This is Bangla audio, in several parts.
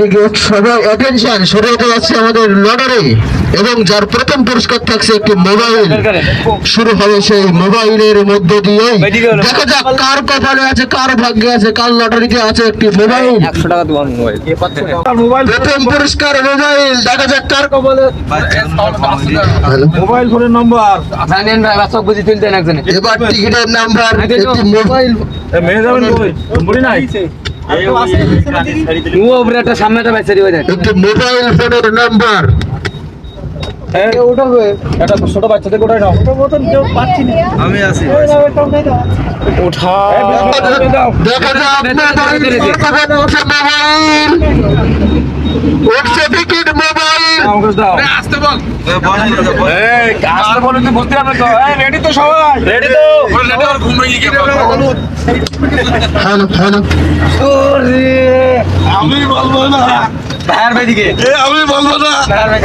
দিকে সবাই অ্যাটেনশন শুরু হতে যাচ্ছে আমাদের লটারি এবং যার প্রথম পুরস্কার থাকছে একটি মোবাইল। শুরু হবে সেই মোবাইলের মধ্য দিয়ে দেখা যাক কার কপালে আছে কার ভাগ্যে আছে কার লটারিতে আছে একটি মোবাইল। একশো টাকা তোমার মোবাইল। প্রথম পুরস্কার মোবাইল দেখা যাক কার কপালে মোবাইল ফোনের নম্বর। জানেন ভাই বাচ্চা বুঝি তুলতেন একজনে। এবার টিকিটের নাম্বার একটি মোবাইল মেয়ে যাবেন কই? নাই? হয়ে মোবাইল ফোনের নাম্বার ছোট বাচ্চাদের কোথায় নাও আমি আছি মোবাইল উঠছে টিকিট মোবাইল রেডি তো রেডি তো হ্যালো আমি বলব না এ আমি বলব না ভাই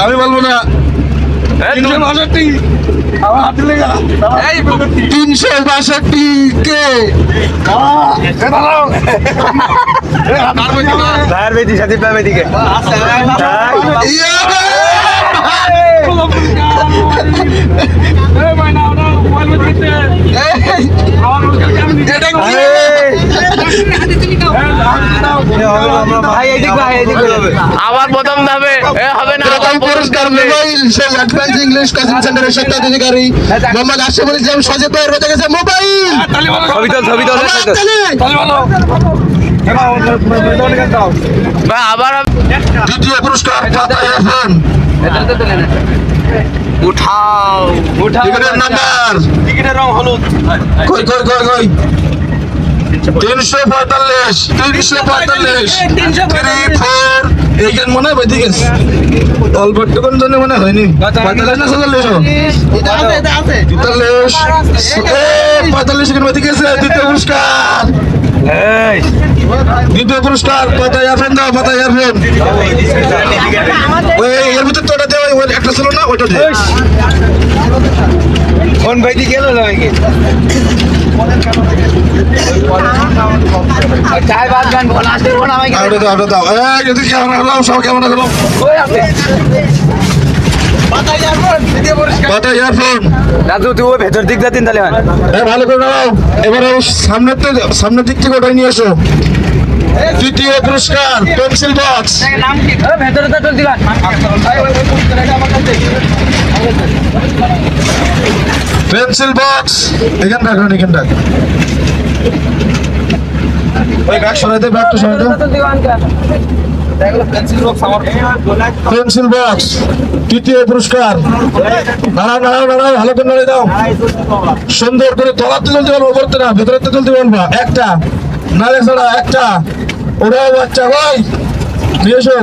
আমি বলব না তিনশো বাষট্টি কে ভাইয়ের? ভাই আবার প্রথম ধাপে হবে না প্রথম পুরস্কার মোবাইল সেই অ্যাডভান্স ইংলিশ কোচিং সেন্টারের স্বত্বাধিকারী। মোহাম্মদ আশরাফুল ইসলাম সজীব ভাইয়ের বেঁচে গেছে মোবাইল তালে। ভাই আবার দ্বিতীয় পুরস্কার উঠাও। উঠাও টিকিটের নাম্বার টিকিটের রং হলুদ। কই কই কই কই? তিনশো পঁয়তাল্লিশ। তিনশো পঁয়তাল্লিশ থ্রি ফোর এইখান মনে হয় বেঁধে গেছে। অল্প জন্য মনে হয়নি পঁয়তাল্লিশ। না সাতাল্লিশ তেতাল্লিশ পঁয়তাল্লিশ। এখানে বেঁধে গেছে দ্বিতীয় পুরস্কার। এই। দ্বিতীয় পুরস্কার পাতা ইয়ারফোন দাও পাতা ইয়ারফোন ওই এর ভিতর তো ওটা দে ওই ওই একটা ছিল না ওইটা দে। কোন ভাইদি গেল? রাজু তুই ওই ভেতর দিক দিন তাহলে ভালো করে দাও এবারে সামনের তো সামনের দিক থেকে ওটাই নিয়ে এসো। তৃতীয় পুরস্কার, পেন্সিল বক্স। পেন্সিল বক্স, এখান রাখুন এখান রাখ। ওই ব্যাগ সরাই দে, ব্যাগটা সরাই পেন্সিল তলাতে পারব ভেতরে একটা নালে ছাড়া, একটা। ওরাও বাচ্চা, ভাই। নিয়ে এসো।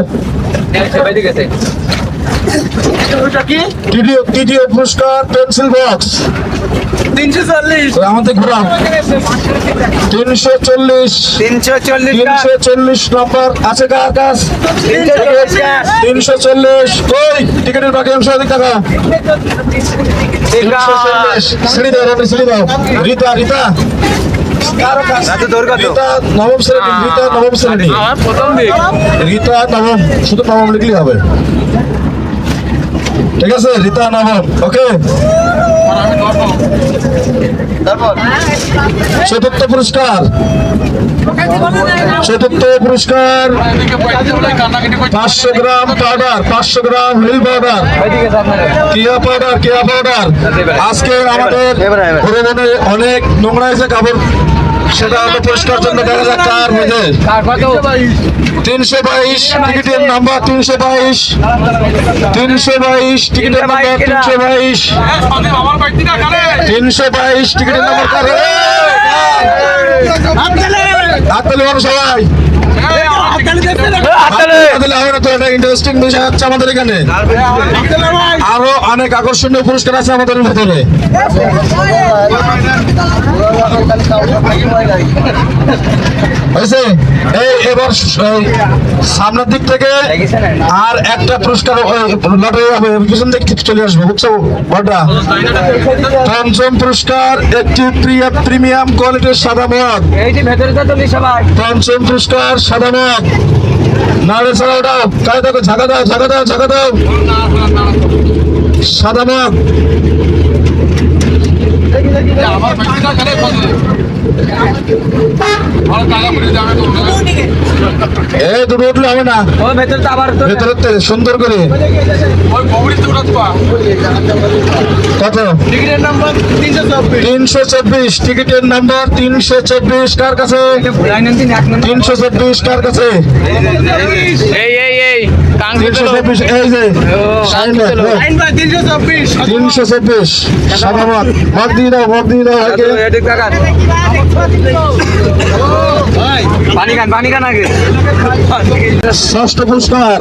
পেন্সিল বক্স তিনশো চল্লিশ আমাদের ঘোরাও তিনশো চল্লিশ। তিনশো চল্লিশ চল্লিশ নম্বর আছে কার চল্লিশ। ওই টিকিটের রীতা রীতা। রীতা নবম শ্রেণি রীতা নবম শ্রেণি। রীতা নবম শুধু নবম লিখলেই হবে। ঠিক আছে? রীতা নবম ওকে? চতুর্থ পুরস্কার। চতুর্থ পুরস্কার। পাঁচশো গ্রাম পাউডার পাঁচশো গ্রাম হুইল পাউডার কিয়া পাউডার কিয়া পাউডার আজকে আমাদের অনেক নোংরা হয়েছে কাপড়। সেটা আমরা পরিষ্কার জন্য দেখা যাক কার মধ্যে তিনশো বাইশ টিকিটের নাম্বার তিনশো বাইশ। তিনশো বাইশ টিকিটের নাম্বার তিনশো বাইশ। তিনশো আরও অনেক আকর্ষণীয় পুরস্কার আছে আমাদের ভেতরে এই এবার সামনের দিক থেকে আর একটা পুরস্কার পিছন চলে আসব বুঝছ পঞ্চম পুরস্কার একটি প্রিয় প্রিমিয়াম কোয়ালিটির সাদা মদ এইটি ভেতরে তো চলি সবাই পঞ্চম পুরস্কার সাদা মদ নাড়ে ছাড়া ওটা কায় দেখো ঝাঁকা দাও ঝাঁকা দাও ঝাঁকা দাও সাদা মদ এই দুটো উঠলে হবে না। ভেতরে সুন্দর করে। কত? তিনশো চব্বিশ। টিকিটের নাম্বার তিনশো চব্বিশ কার কাছে? তিনশো চব্বিশ কার কাছে? এই এই তিনশো চব্বিশ এই যে সাইন তিনশো চব্বিশ তিনশো চব্বিশ সাদা মত মত দিয়ে দাও মত দিয়ে দাও আগে পানি খান পানি খান আগে ষষ্ঠ পুরস্কার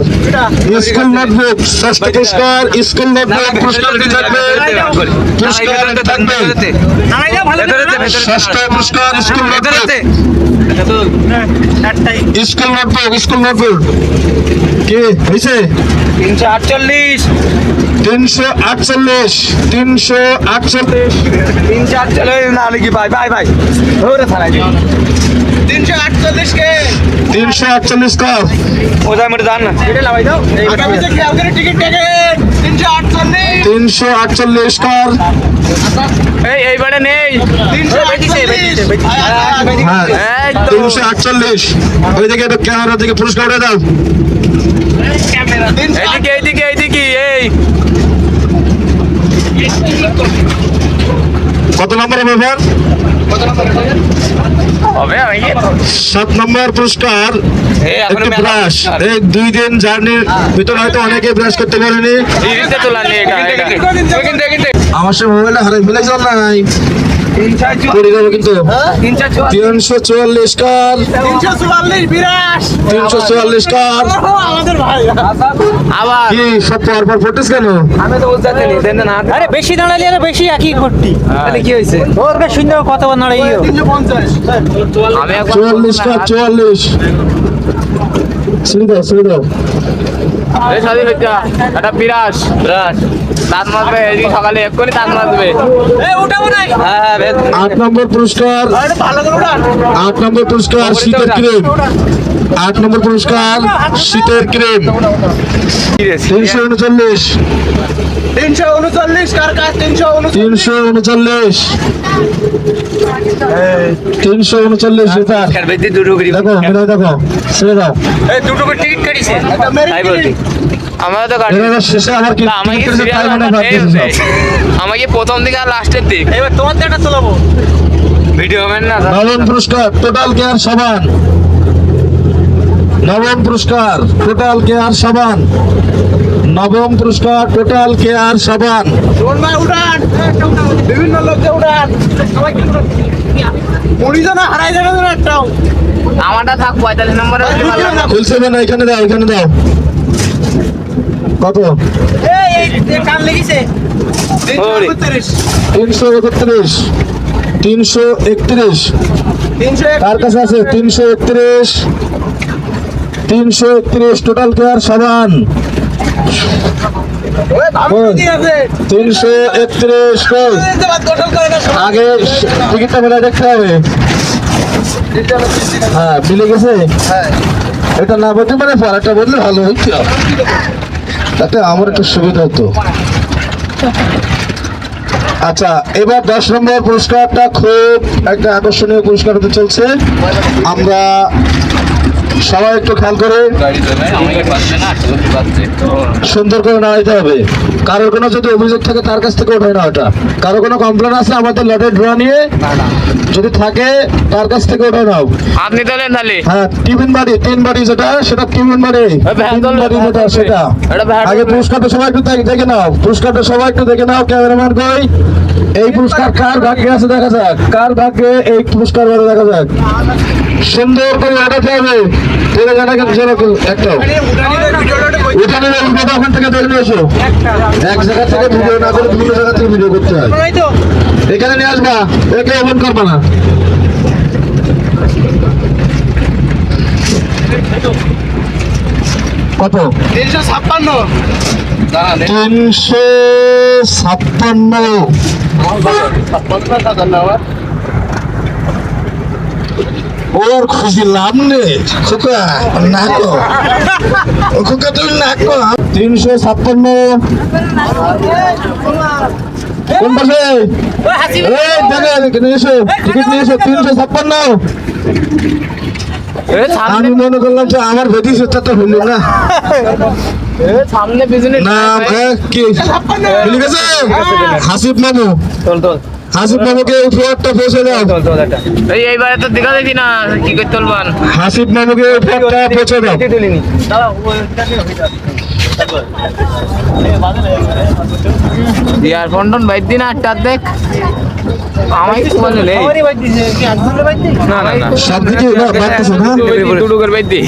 কি হয়েছে? তিনশো আটচল্লিশ। তিনশো আটচল্লিশ তিনশো আটচল্লিশ। তিনশো আটচল্লিশ। না নাকি ভাই ভাই ভাই। ধরে থানায় তিনশো আটচল্লিশ কে তিনশো আটচল্লিশ ওদের মধ্যে যান না। টিকিট তিনশো আটচল্লিশ। তিনশো আটচল্লিশ। কার। এই এইবারে নেই। তিনশো হ্যাঁ এই তো তিনশো আটচল্লিশ। ওইদিকে একটু ক্যামেরা দিকে পুরস্কার উঠে দাও। এইদিকে এইদিকে এইদিকে এই। কত নম্বর ব্যাপার সাত নম্বর পুরস্কার এই এখনও একটি ব্রাশ এই দুই দিন জার্নির ভিতরে হয়তো অনেকে ব্রাশ করতে পারেনি। আমার সে মোবাইলে হারে ফেলে চল নাই তিনশো চুয়াল্লিশ। কার? তিনশো চুয়াল্লিশ বিরাট তিনশো চুয়াল্লিশ কার? আবার। কি সব পর পর ফুটেছ কেন? আমি তো বলতে দেন না আরে বেশি দাঁড়ালে আরে বেশি একই তাহলে কি ওর সুন্দর আমি দাও। ছেড়ে দাও এই সাদি হইতা এটা বিরাস বিরাস দাঁত মারবে এই সকালে এক্ষুনি দাঁত মারবে হ্যাঁ। হ্যাঁ আট নম্বর পুরস্কার। আট নম্বর পুরস্কার শীতের ক্রিম। আট নম্বর পুরস্কার শীতের ক্রিম। তিনশো উনচল্লিশ। তিনশো উনচল্লিশ কার কাজ? তিনশো তিনশো উনচল্লিশ তিনশো উনচল্লিশ লিটার। দেখো এটা দেখো ছেড়ে দাও। দুটো করে টিকিট কাটিছে? আমরা তো আমাকে প্রথম দিকে আর লাস্টের দিক। এবার তোমার দেটা চলাবো ভিডিও ম্যান না পুরস্কার টোটাল কেয়ার সাবান নবম পুরস্কার টোটাল কেয়ার সাবান। নবম পুরস্কার টোটাল কেয়ার সাবান। বিভিন্ন লোককে উড়ান পরিজনা হারাই যাবে না একটাও। আমারটা থাক পঁয়তাল্লিশ নম্বরে। খুলছে না এখানে দাও এখানে দাও। কত? এই এই কান লেগেছে। ওরে। তিনশো একত্রিশ তিনশো একত্রিশ। কার কাছে আছে? তিনশো একত্রিশ। তিনশো একত্রিশ টোটাল কেয়ার সাবান তিনশো একত্রিশ আগে টিকিটটা মেলা দেখতে হবে। হ্যাঁ মিলে গেছে? এটা না বলতে পারে পরেরটা বললে ভালো হইতো। তাতে আমার একটু সুবিধা হতো। আচ্ছা এবার দশ নম্বর পুরস্কারটা খুব একটা আকর্ষণীয় পুরস্কার হতে চলছে। আমরা সবাই একটু খেয়াল করে। সুন্দর করে নাড়াইতে হবে। কারোর কোনো যদি অভিযোগ থাকে তার কাছ থেকে ওঠায় না ওটা কারও কোনো কমপ্লেন আছে আমাদের লটের ড্র নিয়ে যদি থাকে তার কাছ থেকে ওঠায় নাও। আপনি তোলেন তাহলে। হ্যাঁ টিফিন বাড়ি তিন বাড়ি যেটা সেটা টিফিন বাড়ি। ভ্যান বাড়ি যেটা সেটা। আগে পুরস্কারটা সবাই একটু দেখ- নাও। পুরস্কারটা সবাই একটু দেখে নাও ক্যামেরাম্যান কই। এই পুরস্কার কার ভাগ্যে আছে দেখা যাক। কার ভাগ্যে এই পুরস্কার দেখা যাক। সুন্দর করে ওঠাতে হবে। তেরে জানা কেন সেরকম একটাও উঠানে ওখান থেকে দেখে নিয়ে এসো। এক জায়গা থেকে ভিডিও না করে বিভিন্ন জায়গা থেকে ভিডিও করতে হয়। এখানে নিয়ে আসবা, একে ওপেন করবা না। কত? তিনশো ছাপ্পান্ন তিনশো ছাপ্পান্ন। ওর খুশি লাভ নেই। খোকা নাকো খোকা তুমি নাকো তিনশো ছাপ্পান্ন। কোন পাশে? টিকিট নিয়ে এসো তিনশো ছাপ্পান্ন। এ আমি মনে করলাম যে আমার ভেটি সেটা তো হইল না। সামনে পিছনে নাম কি? ভুলে গেছে? হাসিব মামু। চল চল। হাসিব মামুকে উপহারটা পৌঁছে দাও। এই এইবারে তো দেখা দেখি না কি করে চলবান হাসিফ মামুকে উপহারটা পৌঁছে দাও। ইয়ারফোন টোন বাইর দিন আটটা দেখ। আমায় কিছু নেই। আমারই বাইক দিছে কি আনন্দ বাইক দিছে? না না না। সব কিছু না বাড়তেছে না? টুটুকের বাইর দি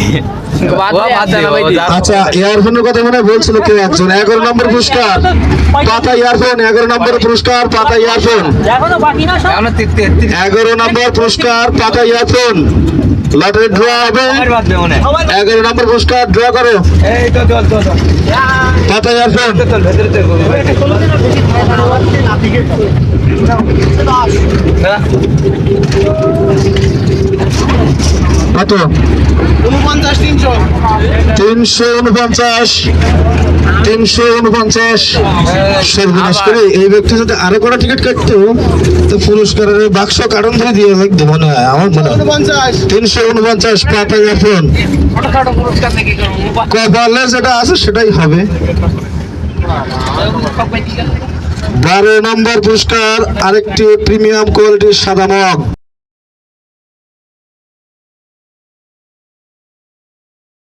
বাদ দে। বাদ দে বাইর দি। আচ্ছা ইয়ারফোনের কথা মনে হয় বলছিল কেউ একজন। এগারো নম্বর পুরস্কার। পাতা ইয়ারফোন এগারো নম্বর পুরস্কার পাতা ইয়ারফোন এগারো নম্বর পুরস্কার পাতা ইয়ারফোন লটারি ড্র হবে। এগারো নম্বর পুরস্কার ড্র করো। পাতা ইয়ারফোন কত? উনপঞ্চাশ তিনশো। তিনশো উনপঞ্চাশ তিনশো উনপঞ্চাশ। সর্বনাশ করে এই ব্যক্তি যদি আরও কটা টিকিট কাটতো? তো পুরস্কারের বাক্স কারণ ধরে দিয়ে লাগতো মনে হয় আমার মনে হয়। তিনশো উনপঞ্চাশ পাতা এখন। কপালে যেটা আছে সেটাই হবে। বারো নম্বর পুরস্কার আরেকটি প্রিমিয়াম কোয়ালিটির সাদা মগ।